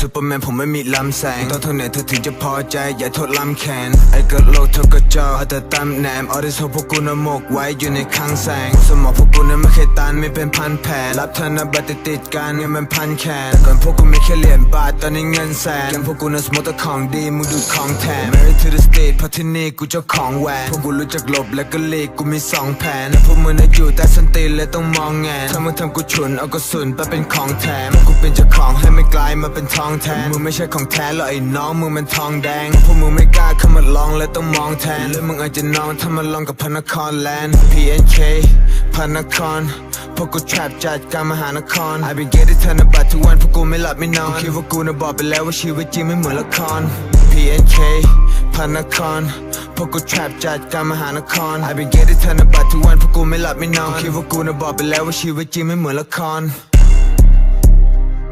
ซูเปอร์แมนผมไม่มีลำแสงต้องเท่าไหนเธอถึงจะพอใจ อย่าโทษลำแขนไอ้เกิดโลกเท่ากับจอเอาแต่ตำแหนมเอาที่โซพวกกูน่ะหมกไว้อยู่ในคลังแสง สมองพวกกูนั้นไม่เคยตันไม่เป็นพันแผลรับธนบัตรติดกันเงินมันพันแขนก่อนพวกกูไม่แค่เหรียญบาทตอนนี้เงินแสนยังพวกกูนั้นสมมติของดีมึงดูของแถม Married to the state พราะที่นี่กูเจ้าของแหวนพวกกูรู้จักหลบและก็หลีกกูมีสองแผนพวกมึงน่ะอยู่แต่สันติเลยต้องมองแงนถ้ามึงทำกูฉุนเอากระสุนไปเป็นของแถมกูเป็นเจ้า กลายมาเป็นทองแทนมึงไม่ใช่ของแท้หรอกไอ้น้องมึงมันทองแดงพวกมึงไม่กล้าเข้ามาลองเลยต้องมองแทนเลยมึงอาจจะนอนถ้ามาลองกับพระนครแลนด์ PNK พระนครพวกกู trap จัดการมหานคร I been getting ธนบัตรทุกวันพวกกูไม่หลับไม่นอนคิดว่ากูน่ะบอกไปแล้วว่าชีวิตจริงไม่เหมือนละคร PNK พระนครพวกกู trap จัดการมหานคร I been getting ธนบัตรทุกวันพวกกูไม่หลับไม่นอนคิดว่ากูน่ะบอกไปแล้วว่าชีวิตจริงไม่เหมือนละคร